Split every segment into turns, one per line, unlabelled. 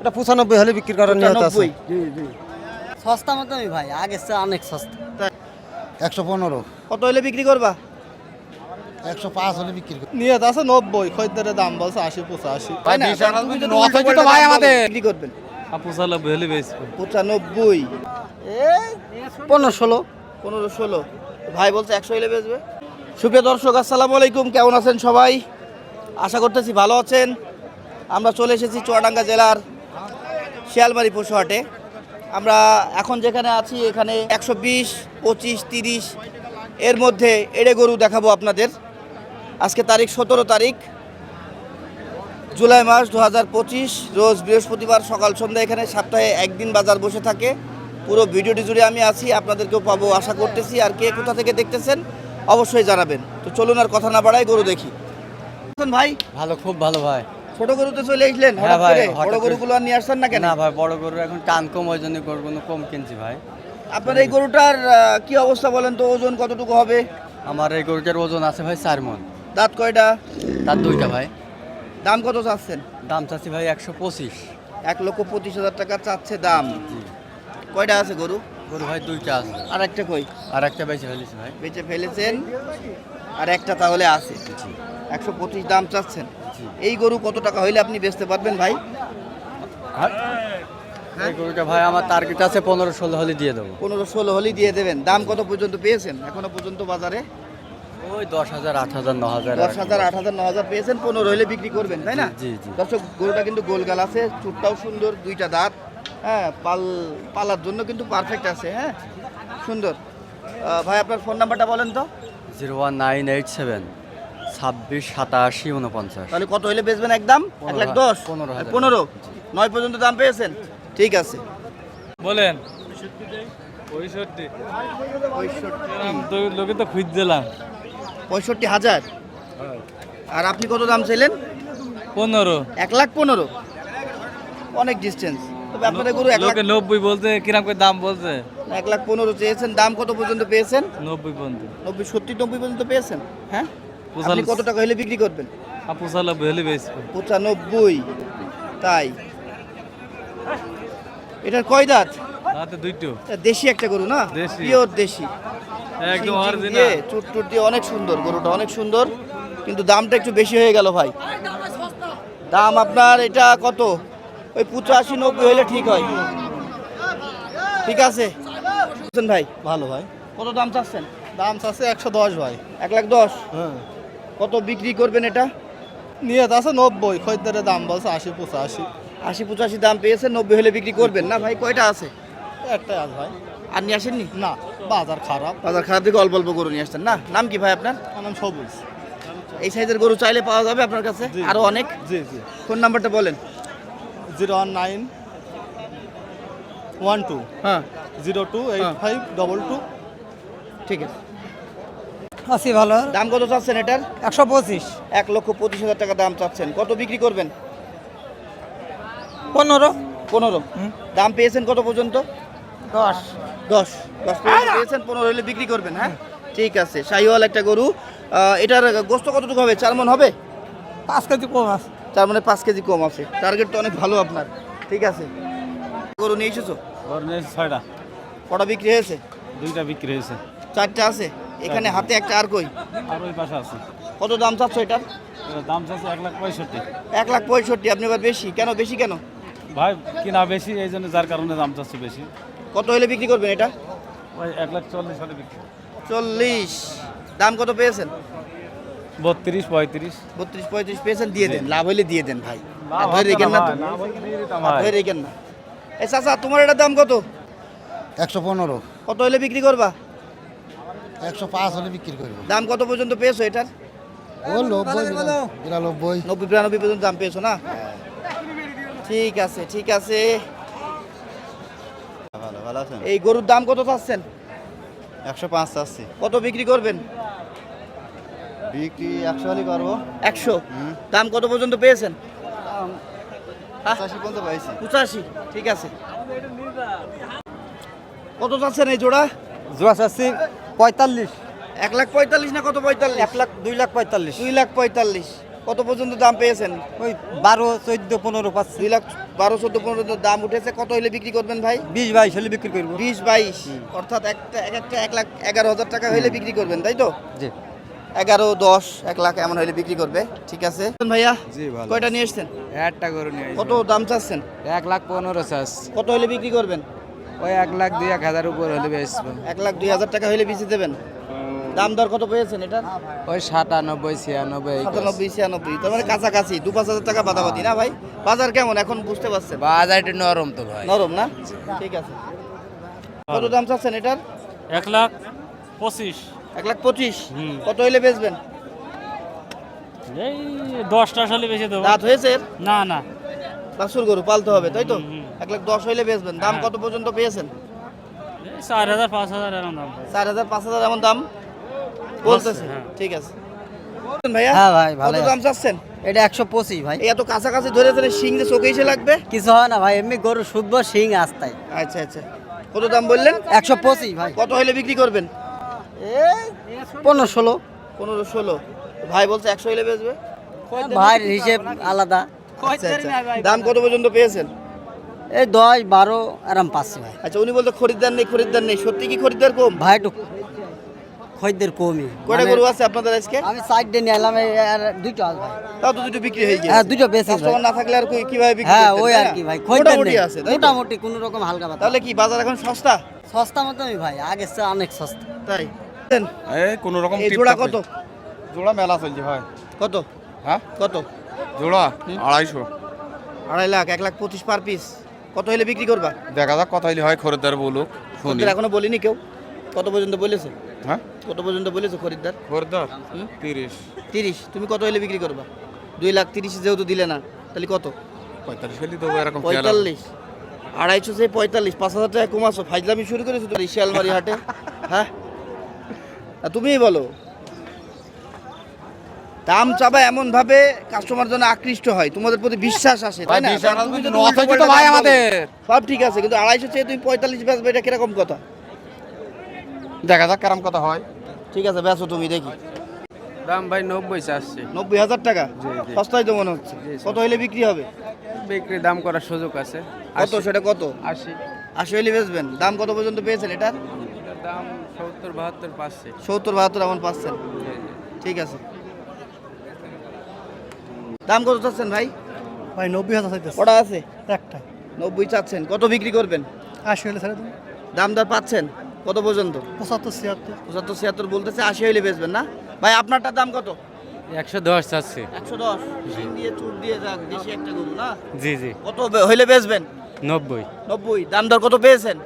এটা পঁচানব্বই হলে বিক্রি করার নিয়ত আছে।
সস্তা মতনই ভাই আগের চেয়ে অনেক সস্তা।
একশো পনেরো।
কত হলে বিক্রি করবা?
একশো পাঁচ হলে বিক্রি করব
নিয়ত আছে নব্বই খদ্দের দাম বলছে আশি পঁচাশি।
দাম বলো, বিক্রি করবেন
পঁচানব্বই হলে বেচবো
পঁচানব্বই।
পনেরো ষোলো।
পনেরো ষোলো। ভাই বলছে একশো হলে বেচবে। সুপ্রিয় দর্শক আসসালামু আলাইকুম। কেমন আছেন সবাই? আশা করতেছি ভালো আছেন। আমরা চলে এসেছি চুয়াডাঙ্গা জেলার শিয়ালমারি পশু হাটে আমরা এখন যেখানে আছি, এখানে একশো বিশ, পঁচিশ, তিরিশ, এর মধ্যে এড়ে গরু দেখাবো আপনাদের। আজকে তারিখ সতেরো তারিখ, জুলাই মাস দু হাজার পঁচিশ, রোজ বৃহস্পতিবার সকাল সন্ধ্যা এখানে, সপ্তাহে একদিন বাজার বসে থাকে। পুরো ভিডিওটি জুড়ে আমি আছি, আপনাদেরকেও পাবো, আশা করতেছি। আর কে কোথা থেকে দেখতেছেন, অবশ্যই জানাবেন। তো চলুন আর কথা না বাড়াই গরু দেখি। ভাই।
ভালো, খুব ভালো, ভাই।
ছোট গরুতে চলে আসলেন
হ্যাঁ ভাই,
বড় গরুগুলো আর নিয়ে আসছেন না কেন?
না ভাই বড় গরু এখন টান কম ওই জন্য গরুগুলো কম কিনছি ভাই।
আপনার এই গরুটার কি অবস্থা বলেন তো? ওজন কতটুকু হবে?
আমার এই গরুটার ওজন আছে ভাই চার মন।
দাঁত কয়টা?
তার দুইটা ভাই।
দাম কত চাচ্ছেন?
দাম চাচ্ছি ভাই একশো পঁচিশ।
এক লক্ষ পঁচিশ হাজার টাকা চাচ্ছে দাম। কয়টা আছে গরু?
গরু ভাই দুইটা আছে।
আর একটা কই?
আর একটা বেশি ফেলেছি ভাই।
বেচে ফেলেছেন আর একটা তাহলে আছে। একশো পঁচিশ দাম চাচ্ছেন। এই গরু কত টাকা হইলে আপনি বেচতে পারবেন ভাই?
এই গরুটা ভাই আমার টার্গেট আছে পনেরো ষোলো হলে দিয়ে দেবো।
পনেরো ষোলো দিয়ে দেবেন। দাম কত পর্যন্ত পেয়েছেন? এখনও পর্যন্ত বাজারে?
ওই দশ হাজার আট হাজার ন হাজার
দশ হাজার আট হাজার ন হাজার পেয়েছেন পনেরো হলে বিক্রি করবেন তাই না?
জি, জি।
দর্শক গরুটা কিন্তু গোলগাল আছে চুটটাও সুন্দর দুইটা দাঁত হ্যাঁ পাল পালার জন্য কিন্তু পারফেক্ট আছে হ্যাঁ? সুন্দর। ভাই আপনার ফোন নাম্বারটা বলেন তো।
Zero one nine eight seven. ছাব্বিশ সাতাশি উনপঞ্চাশ
তাহলে কত হলে বেচবেন একদম এক লাখ দশ?
পনেরো।
পনেরো? নয় পর্যন্ত দাম পেয়েছেন? ঠিক আছে।
বলেন। পঁয়ষট্টি। লোকে তো খুঁজছিলাম।
পঁয়ষট্টি হাজার? আর আপনি কত দাম চাইলেন?
পনেরো।
এক লাখ পনেরো? অনেক ডিস্টেন্স তবে আপনাদের গরু এক লাখ
নব্বই বলতে কিরম করে দাম বলছে?
এক লাখ পনেরো চেয়েছেন দাম কত পর্যন্ত পেয়েছেন?
নব্বই পর্যন্ত।
নব্বই সত্তর নব্বই পর্যন্ত পেয়েছেন? হ্যাঁ? আপনি কত টাকা হলে বিক্রি করবেন?
আর পঁচানব্বই হলে বেচবো।
পঁচানব্বই তাই। এটার কয় দাঁত?
তাতে দুইটো।
এটা দেশি একটা গরু না?
দেশি।
পিওর দেশি।
একদম অরিজিনাল
চুট টুট দিয়ে অনেক সুন্দর গরুটা অনেক সুন্দর। কিন্তু দামটা একটু বেশি হয়ে গেল ভাই। দাম আপনার এটা কত? ওই পঁচাশি নব্বই হলে ঠিক হয়। ঠিক আছে? ভাই
ভালো ভাই।
কত দাম চাচ্ছেন?
দাম চাচ্ছে একশো দশ ভাই।
এক লাখ দশ?
হ্যাঁ।
কত বিক্রি করবেন এটা?
নিয়ত আছে নব্বই খদ্দের দাম বলছে আশি পঁচাশি।
আশি পঁচাশি দাম পেয়েছে নব্বই হলে বিক্রি করবেন না ভাই? কয়টা আছে?
একটাই আছে ভাই।
আর নিয়ে আসেননি?
না বাজার খারাপ।
বাজার খারাপ থেকে অল্প অল্প গরু নিয়ে আসতেন না নাম কি ভাই আপনার?
আমার নাম সবুজ।
এই সাইজের গরু চাইলে পাওয়া যাবে আপনার কাছে? আরও অনেক?
জি জি।
ফোন নাম্বারটা বলেন।
Zero one nine one two.
হ্যাঁ।
জিরো টু এইট
হ্যাঁ।
Five double two.
ঠিক আছে।
আছি ভালো।
দাম কত চাচ্ছেন এটার?
একশো পঁচিশ।
এক লক্ষ পঁচিশ হাজার টাকা দাম চাচ্ছেন। কত বিক্রি করবেন?
পনেরো।
পনেরো। দাম পেয়েছেন কত পর্যন্ত?
দশ।
দশ। দশ পর্যন্ত পেয়েছেন পনেরো হলে বিক্রি করবেন হ্যাঁ? ঠিক আছে। শাহিওয়াল একটা গরু। এটার গোস্ত কতটুকু হবে? চার মন হবে?
পাঁচ কেজি কম আছে।
চার মানে পাঁচ কেজি কম আছে। টার্গেট তো অনেক ভালো আপনার। ঠিক আছে। গরু নিয়ে এসেছ
ছয়টা।
কটা বিক্রি হয়েছে?
দুইটা বিক্রি হয়েছে।
চারটা আছে? এখানে হাতে একটা আর কই?
আর ওই পাশে আছে।
কত দাম চাচ্ছ এটার?
দাম চাচ্ছে এক লাখ পঁয়ষট্টি।
এক লাখ পঁয়ষট্টি আপনি এবার বেশি? কেন বেশি কেন?
ভাই কিনা বেশি এই জন্য যার কারণে দাম চাচ্ছে বেশি।
কত হলে বিক্রি করবেন এটা?
ওই এক লাখ চল্লিশ হলে বিক্রি।
চল্লিশ। দাম কত পেয়েছেন?
বত্রিশ পঁয়ত্রিশ।
বত্রিশ পঁয়ত্রিশ পেয়েছেন দিয়ে দেন। লাভ হইলে দিয়ে দেন ভাই। ধরে রেখেন না ধরে রেখেন না। এই চাচা তোমার এটার দাম কত?
একশো পনেরো।
কত হলে বিক্রি করবা?
একশো পাঁচ হলে বিক্রি করব।
দাম কত পর্যন্ত পেয়েছ এটার?
ও নব্বই বিরানব্বই।
নব্বই বিরানব্বই পর্যন্ত দাম পেয়েছ না? ঠিক আছে ঠিক আছে।
ভালো ভালো আছেন?
এই গরুর দাম কত চাচ্ছেন?
একশো পাঁচ চাচ্ছি।
কত বিক্রি করবেন?
বিক্রি একশো হলে করব।
একশো? দাম কত পর্যন্ত পেয়েছেন?
পঁচাশি পর্যন্ত পাইছি।
পঁচাশি ঠিক আছে। কত চাচ্ছেন এই জোড়া?
জোয়া চাচ্ছি পঁয়তাল্লিশ।
এক লাখ পঁয়তাল্লিশ না কত পঁয়তাল্লিশ?
এক লাখ দুই লাখ পঁয়তাল্লিশ।
দুই লাখ পঁয়তাল্লিশ। কত পর্যন্ত দাম পেয়েছেন?
ওই বারো চোদ্দ পনেরো পাঁচ
দুই লাখ বারো চোদ্দ পনেরো দাম উঠেছে। কত হলে বিক্রি করবেন ভাই?
বিশ বাইশ হলে বিক্রি করব।
বিশ বাইশ। অর্থাৎ একটা এক একটা এক লাখ এগারো হাজার টাকা হলে বিক্রি করবেন তাই তো?
জি।
এগারো দশ এক লাখ এমন হইলে বিক্রি করবে। ঠিক আছে? ভাইয়া
জি ভালো।
কয়টা নিয়ে এসছেন?
একটা গরু নিয়ে
কত দাম চাচ্ছেন?
এক লাখ পনেরো চাষ
কত হলে বিক্রি করবেন?
ওই এক লাখ দুই এক হাজার উপর হলে বেচবো
এক লাখ দুই হাজার টাকা হলে বেশি দেবেন? দাম দর কত পেয়েছেন এটা
ওই সাতানব্বই ছিয়ানব্বই
সাতানব্বই ছিয়ানব্বই তার মানে কাছাকাছি। দু পাঁচ হাজার টাকা বাদাবাদি না ভাই? বাজার কেমন এখন বুঝতে পারছেন?
বাজার একটু নরম তো ভাই।
নরম না? ঠিক আছে। কত দাম চাচ্ছেন এটার?
এক লাখ পঁচিশ।
এক লাখ পঁচিশ? কত হইলে বেচবেন?
এই দশটা সালে বেশি দেবো।
দাঁত হয়েছে?
না না।
বাছুর গরু পালতে হবে তাই তো? এক লাখ দশ হইলে বেচবেন। দাম কত পর্যন্ত পেয়েছেন?
চার হাজার পাঁচ হাজার এরকম দাম।
চার হাজার পাঁচ হাজার এমন দাম? বলতেছে।
হ্যাঁ।
ঠিক আছে। ভাইয়া
হ্যাঁ ভাই,
কত
ভালোই
দাম চাচ্ছেন?
এটা একশো পঁচিশ ভাই।
এত কাছাকাছি ধরেছেন শিং যে চোখে এসে লাগবে?
কিছু হয় না ভাই এমনি গরু শুধবো শিং
আচ্ছা আচ্ছা। কত দাম বললেন?
একশো পঁচিশ ভাই।
কত হইলে বিক্রি করবেন?
পনেরো ষোলো।
পনেরো ষোলো। ভাই বলছে একশো হইলে বেচবে?
ভাইয়ের হিসেব আলাদা।
আচ্ছা, আচ্ছা। দাম কত পর্যন্ত পেয়েছেন?
এই দশ বারো আরাম পাচ্ছি ভাই।
আচ্ছা উনি বলতে খরিদ্দার নেই খরিদ্দার নেই। সত্যি কি খরিদ্দার কম?
ভাই একটু খদ্দের কমই।
কয়টা
মানে
গরু আছে আপনাদের আজকে?
আমি সাইড দিয়ে নিয়ে এলাম আর দুটো আছে ভাই।
তাও তো দুটো বিক্রি হয়ে গেছে
হ্যাঁ দুটো বেশি
কাস্টমার না থাকলে আর কই- কীভাবে বিক্রি
হ্যাঁ ওই আর কি ভাই
মোটামুটি
নেই।
আছে?
মোটামুটি কোনো রকম হালকা পাতলা
তাহলে কি বাজার এখন সস্তা?
সস্তা মতনই ভাই আগে সে অনেক সস্তা।
তাই।
এই কোন রকম
এই জোড়া কত?
জোড়া মেলা চলছে ভাই।
কত?
হ্যাঁ?
কত?
জোড়া আড়াইশো।
আড়াই লাখ এক লাখ পঁচিশ পার পিস। কত হলে বিক্রি করবা?
দেখা যাক কত হলে হয় খরিদ্দার বলুক শুনি।
এখনও বলিনি কেউ। কত পর্যন্ত বলেছে?
হ্যাঁ?
কত পর্যন্ত বলেছে খরিদ্দার?
খরিদ্দার? তিরিশ।
তিরিশ। তুমি কত হলে বিক্রি করবা? দুই লাখ তিরিশ যেহেতু দিলে না তাহলে কত?
পঁয়তাল্লিশ হলে দেবো এরকম।
পঁয়তাল্লিশ। আড়াইশো সে পঁয়তাল্লিশ পাঁচ হাজার টাকা কমাছো। ফাইজলামি শুরু করেছ তো শিয়ালমারি হাটে। হ্যাঁ? তুমিই বলো। দাম চাবা এমন ভাবে কাস্টমার যেন আকৃষ্ট হয়। তোমাদের প্রতি বিশ্বাস আসে তাই না?
ভাই, আমাদের।
সব ঠিক আছে কিন্তু আড়াইশো চেয়ে তুমি পঁয়তাল্লিশ বেচবে এটা কীরকম কথা?
দেখা যাক কেরম কথা হয়।
ঠিক আছে বেচো তুমি দেখি।
দাম ভাই নব্বই চাচ্ছি।
নব্বই হাজার টাকা? সস্তায় তো মনে হচ্ছে। কত হলে বিক্রি হবে?
বিক্রি দাম করার সুযোগ আছে।
কত সেটা কত?
আশি।
আশি হলে বেচবেন। দাম কত পর্যন্ত পেয়েছেন এটার?
দাম সত্তর বাহাত্তর পাচ্ছে।
সত্তর বাহাত্তর এমন পাচ্ছেন। ঠিক আছে। দাম কত চাচ্ছেন ভাই?
ভাই নব্বই হাজার চাইতেছে।
কটা আছে?
একটা।
নব্বই চাচ্ছেন। কত বিক্রি করবেন?
আশি হলে ছেড়ে দেবো।
দাম দর পাচ্ছেন? কত পর্যন্ত?
পঁচাত্তর ছিয়াত্তর।
পঁচাত্তর ছিয়াত্তর বলতেছে আশি হইলে বেচবেন না? ভাই আপনারটার দাম কত?
একশো দশ চাচ্ছি।
একশো দশ? দিয়ে চুট দিয়ে যাক দেশি একটা গরু না?
জি জি।
কত হইলে বেচবেন?
নব্বই।
নব্বই। দাম দর কত পেয়েছেন?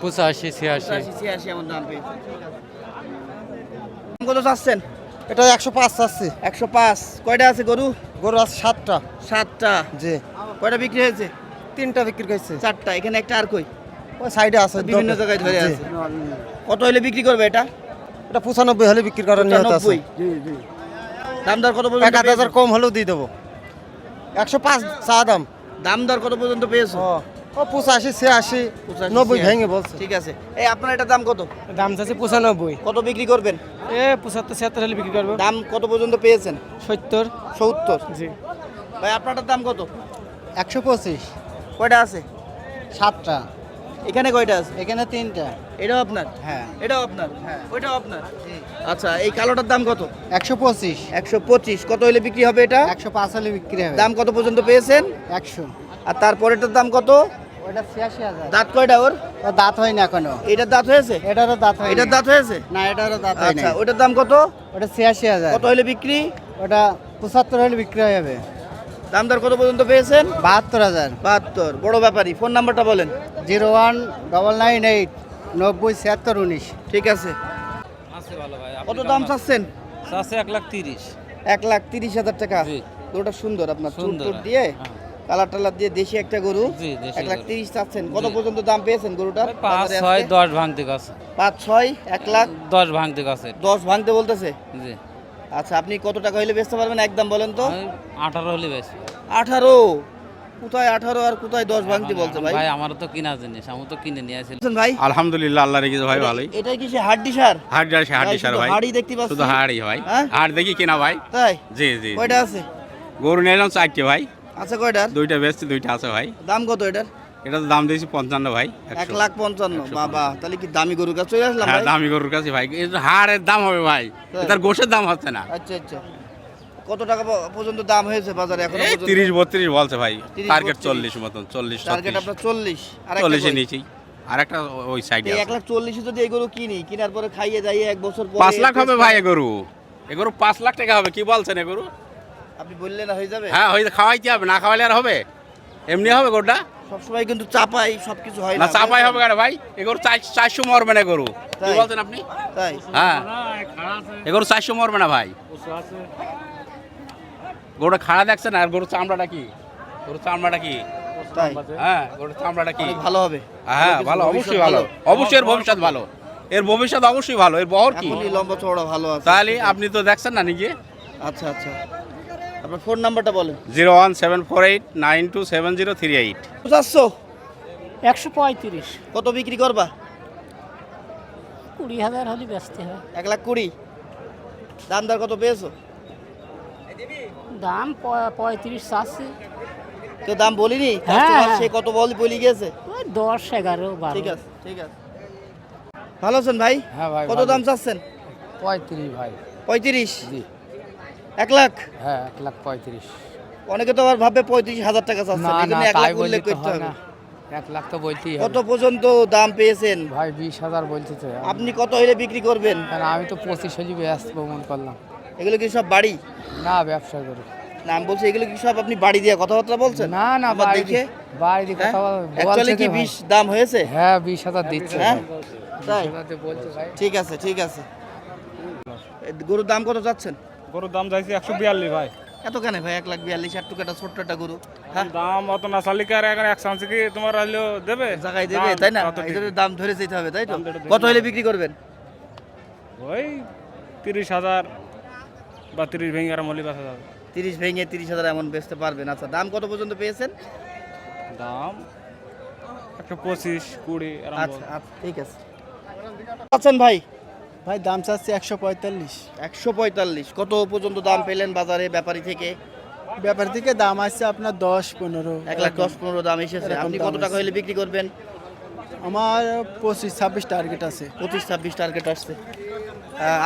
পঁচাশি ছিয়াশি।
ছিয়াশি এমন দাম পেয়েছেন। দাম কত চাচ্ছেন?
এটা একশো পাঁচ চাচ্ছি
একশো পাঁচ। কয়টা আছে গরু?
গরু আছে সাতটা।
সাতটা?
জি।
কয়টা বিক্রি হয়েছে?
তিনটা বিক্রি করছে।
চারটা। এখানে একটা আর কই?
ওই সাইডে আছে
বিভিন্ন জায়গায় ধরে আছে। কত হলে বিক্রি করবে এটা?
এটা পঁচানব্বই হলে বিক্রি করার নিয়ত আছে।
দাম দর কত
এক
পর্যন্ত
আধ হাজার কম হলেও দিয়ে দেবো। একশো পাঁচ চা দাম।
দাম দর কত পর্যন্ত পেয়েছ?
ও ও পঁচাশি ছিয়াশি নব্বই
ছিয়াশি।
ভেঙে বলছে।
ঠিক আছে। এই আপনার এটা দাম কত?
দাম চাচ্ছে পঁচানব্বই।
কত বিক্রি করবেন?
এ পঁচাত্তর ছিয়াত্তর হলে বিক্রি করব।
দাম কত পর্যন্ত পেয়েছেন?
সত্তর।
সত্তর।
জি।
ভাই আপনারটার দাম কত?
একশো পঁচিশ।
কয়টা আছে?
সাতটা।
এখানে কয়টা আছে?
এখানে তিনটা।
এটাও আপনার?
হ্যাঁ।
এটাও আপনার? হ্যাঁ। ওইটাও আপনার? আচ্ছা এই কালোটার দাম কত?
একশো পঁচিশ।
একশো পঁচিশ। কত হলে বিক্রি হবে এটা?
একশো পাঁচ হলে বিক্রি হবে।
দাম কত পর্যন্ত পেয়েছেন?
একশো।
আর তারপরেটার দাম কত?
ওটা ছিয়াশি হাজার।
দাঁত কয়টা ওর?
দাঁত হয় না এখনও।
এটার দাঁত হয়েছে?
এটারও দাঁত হয়
এটার দাঁত হয়েছে?
না এটারও দাঁত হয় না
আচ্ছা ওটার দাম কত?
ওটা ছিয়াশি হাজার।
কত হলে বিক্রি?
ওটা পঁচাত্তর হলে বিক্রি হয়ে যাবে।
দাম দর কত পর্যন্ত পেয়েছেন?
বাহাত্তর হাজার।
বাহাত্তর বড় ব্যাপারী ফোন নাম্বারটা বলেন।
Zero one double nine eight নব্বই ছিয়াত্তর উনিশ।
ঠিক আছে।
আছে ভালো ভাই
কত দাম চাচ্ছেন?
আছে এক লাখ তিরিশ।
এক লাখ তিরিশ হাজার টাকা।
জি।
গরুটা সুন্দর আপনার
সুন্দর,
দিয়ে।
হ্যাঁ।
কালার টালার দিয়ে দেশি একটা গরু। এক লাখ। তিরিশ চাচ্ছেন। কত পর্যন্ত দাম পেয়েছেন গরুটার
পাঁচ ছয় দশ ভাঙতে গেছে।
পাঁচ ছয় এক লাখ?
দশ ভাঙতে গেছে।
দশ ভাঙতে বলতেছে?
জি।
আচ্ছা আপনি কত টাকা হইলে বেচতে পারবেন? একদম বলেন তো।
আঠারো হলে বেশি
আঠারো? কোথায় আঠারো আর কোথায় দশ ভাঙতে বলছে ভাই?
ভাই আমার তো কিনা জিনিস আমি তো কিনে নিয়ে আসি।
ভাই?
আলহামদুলিল্লাহ আল্লাহ রেখেছে ভাই ভালোই।
এটাই কি সে হাড্ডি সার?
যার হাট
ভাই,
সার ভাই।
হাড়ই দেখতে পাচ্ছি।
শুধু হাড়ই ভাই। হাড় দেখি কিনা ভাই।
তাই?
জি জি
কয়টা আছে?
গরু নিলাম চারটে ভাই।
আছে কয়টার?
দুইটা বেচছি দুইটা আছে ভাই।
দাম কত এটার?
এটা তো দাম দিয়েছি পঞ্চান্ন ভাই
এক। লাখ পঞ্চান্ন বাবা তাহলে কি দামি গরুর কাছে চলে আসলাম
হ্যাঁ দামি গরুর কাছে ভাই তো হাড়ের দাম হবে ভাই
তাই?
তার গোশের দাম হচ্ছে না।
আচ্ছা আচ্ছা। কত টাকা পর্যন্ত দাম হয়েছে বাজারে এখন
তিরিশ বত্রিশ বলছে ভাই
30,
টার্গেট
32
চল্লিশ মতন চল্লিশ
টার্গেট আপনার চল্লিশ আর একটা
চল্লিশের
কই?
নিচেই আর একটা ওই সাইডে
এক লাখ চল্লিশে যদি এই গরু কিনি কেনার পরে খাইয়ে যাইয়ে এক বছর পরে
পাঁচ লাখ হবে ভাই এ গরু। এ গরু পাঁচ লাখ টাকা হবে কি বলছেন এ গরু?
আপনি বললে না হয়ে যাবে?
হ্যাঁ হয়তো খাওয়াইতে হবে না খাওয়াইলে আর হবে? এমনি হবে গরুটা?
সবসময় কিন্তু চাপাই সবকিছু হয়
না। চাপাই হবে কেন ভাই? এ গরু চার- চারশো মরবে না গরু। কি আপনি?
তাই?
হ্যাঁ। এ গরু চারশো মরবে না ভাই। গরুটা খাড়া দেখছেন আর গরুর চামড়াটা কি? গরুর চামড়াটা কি?
তাই?
হ্যাঁ গরুর চামড়াটা কি?
ভালো হবে।
হ্যাঁ ভালো অবশ্যই ভালো। অবশ্যই এর ভবিষ্যৎ ভালো। এর ভবিষ্যৎ অবশ্যই ভালো। এর বহর কি?
লম্বা চওড়া ভালো আছে।
তাহলে আপনি তো দেখছেন না নিজে?
আচ্ছা আচ্ছা। আপনার ফোন নাম্বারটা বলেন।
Zero one seven four eight nine two seven zero three eight.
চারশো
একশো পঁয়ত্রিশ।
কত বিক্রি করবা?
কুড়ি হাজার হলে বেচতে হয়।
এক লাখ কুড়ি। দাম দর কত পেয়েছ?
দাম প- পঁয়ত্রিশ চাচ্ছি।
তো দাম বলিনি?
হ্যাঁ, হ্যাঁ।
সে কত বল বলি গেছে?
ওই দশ এগারো বারো।
ঠিক আছে ঠিক আছে। ভালো আছেন ভাই?
হ্যাঁ ভাই
কত দাম চাচ্ছেন?
পঁয়ত্রিশ ভাই।
পঁয়ত্রিশ?
জি।
এক লাখ?
হ্যাঁ এক লাখ পঁয়ত্রিশ।
অনেকে তো আবার ভাববে পঁয়ত্রিশ হাজার টাকা এখানে এক লাখ উল্লেখ করতে
হয়
হবে।
এক লাখ তো বলতেই
কত পর্যন্ত দাম পেয়েছেন?
ভাই বিশ হাজার বলছি তো
আপনি কত হলে বিক্রি করবেন?
আমি তো পঁচিশ হলি ব্যস্ত মন করলাম।
এগুলো কি সব বাড়ি?
না ব্যবসা করি।
না আমি বলছি এগুলো কি সব আপনি বাড়ি দিয়ে কথাবার্তা বলছেন?
না না বাড়ি
দেখে?
বাড়ি দিয়ে কথা
অ্যাকচুয়ালি কি বিশ দাম হয়েছে?
হ্যাঁ বিশ হাজার দিচ্ছে।
হ্যাঁ? তাই? ঠিক আছে ঠিক আছে। গরুর দাম কত চাচ্ছেন?
গরুর দাম চাইছি একশো বিয়াল্লিশ ভাই।
এত কেন ভাই? এক লাখ বিয়াল্লিশ হাজার টাকাটা ছোট্ট একটা গরু। হ্যাঁ?
দাম অত না শালিকার এখন এক সামসি কি তোমার হলেও দেবে?
জায়গায় দেবে তাই না? দাম ধরে যেতে হবে তাই তো? কত হলে বিক্রি করবেন?
ওই তিরিশ হাজার বা তিরিশ ভেঙে আর মলি বাসা যাবে।
তিরিশ ভেঙে তিরিশ হাজার এমন বেচতে পারবেন। আচ্ছা দাম কত পর্যন্ত পেয়েছেন?
দাম একশো পঁচিশ কুড়ি
আচ্ছা আচ্ছা ঠিক আছে। আছেন ভাই?
ভাই দাম চাচ্ছি একশো পঁয়তাল্লিশ।
একশো পঁয়তাল্লিশ। কত পর্যন্ত দাম পেলেন বাজারে ব্যাপারী থেকে?
ব্যাপার থেকে দাম আসছে আপনার দশ পনেরো।
এক লাখ দশ পনেরো দাম এসেছে। আপনি কত টাকা হলে বিক্রি করবেন?
আমার পঁচিশ ছাব্বিশ টার্গেট আছে।
পঁচিশ ছাব্বিশ টার্গেট আসছে।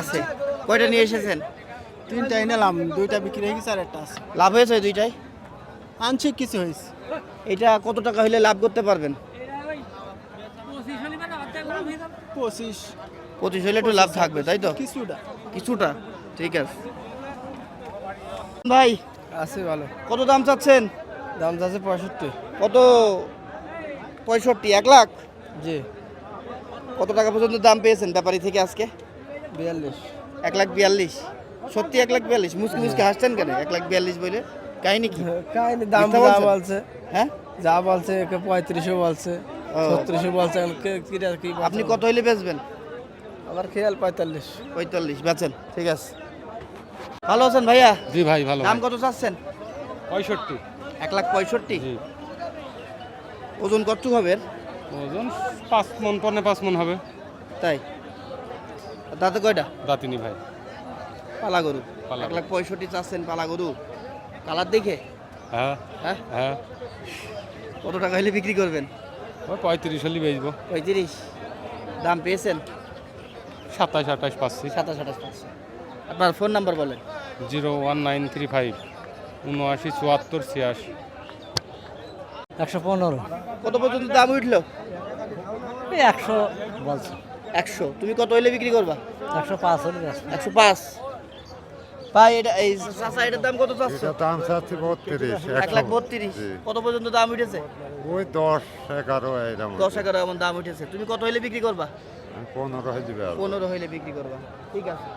আছে। কয়টা নিয়ে এসেছেন?
তিনটাই নিলাম। দুইটা বিক্রি হয়ে গেছে আর একটা আছে।
লাভ হয়েছে দুইটাই?
আনছি কিছু হয়েছে।
এটা কত টাকা হলে লাভ করতে পারবেন?
পঁচিশ।
পঁচিশ হলে একটু লাভ থাকবে তাই তো?
কিছুটা।
কিছুটা ঠিক আছে। ভাই
আছে ভালো।
কত দাম চাচ্ছেন?
দাম চাচ্ছে পঁয়ষট্টি।
কত? পঁয়ষট্টি এক লাখ?
জি।
কত টাকা পর্যন্ত দাম পেয়েছেন ব্যাপারী থেকে আজকে?
বিয়াল্লিশ।
এক লাখ বিয়াল্লিশ। সত্যি এক লাখ বিয়াল্লিশ? মুসকি মুসকি হাসছেন কেন? এক লাখ বিয়াল্লিশ বলে কাহিনি কি?
কাহিনি
দাম
দাম
যা বলছে? হ্যাঁ?
যা বলছে একে পঁয়ত্রিশও বলছে
ও।
ছত্রিশও বলছে?
আপনি কত হইলে বেচবেন?
আমার খেয়াল পঁয়তাল্লিশ।
পঁয়তাল্লিশ বেচেন ঠিক আছে। ভালো আছেন ভাইয়া?
জি ভাই ভালো
দাম কত চাচ্ছেন?
পঁয়ষট্টি।
এক লাখ পঁয়ষট্টি? ওজন কতটুক হবে এর?
ওজন পাঁচ মন পনে পাঁচ মন হবে।
তাই? দাঁতে কয়টা?
দাতিনি ভাই।
পালা গরু।
পালা
এক লাখ পঁয়ষট্টি চাচ্ছেন পালা গরু। কালার দেখে?
হ্যাঁ
হ্যাঁ?
হ্যাঁ।
কত টাকা হলে বিক্রি করবেন?
ওই পঁয়ত্রিশ হলি বেচবো।
পঁয়ত্রিশ। দাম পেয়েছেন?
সাতাশ আঠাশ পাচ্ছি
সাতাশ আঠাশ পাঁচশো। আপনার ফোন নাম্বার বলেন।
Zero one nine three five উনআশি চুয়াত্তর ছিয়াশি।
একশো পনেরো।
কত পর্যন্ত দাম উঠল?
একশো বলছে।
একশো। তুমি কত হইলে বিক্রি করবা?
একশো পাঁচ হলে
একশো পাঁচ। ভাই এটা এই চাষা এটার দাম কত চাচ্ছ?
দাম চাচ্ছি বত্রিশ
এক লাখ বত্রিশ। কত পর্যন্ত দাম উঠেছে?
ওই দশ এগারো
দশ এগারো এমন দাম উঠেছে। তুমি কত হইলে বিক্রি করবা?
পনেরো হয়ে যাবে
পনেরো হইলে বিক্রি করবা। ঠিক আছে।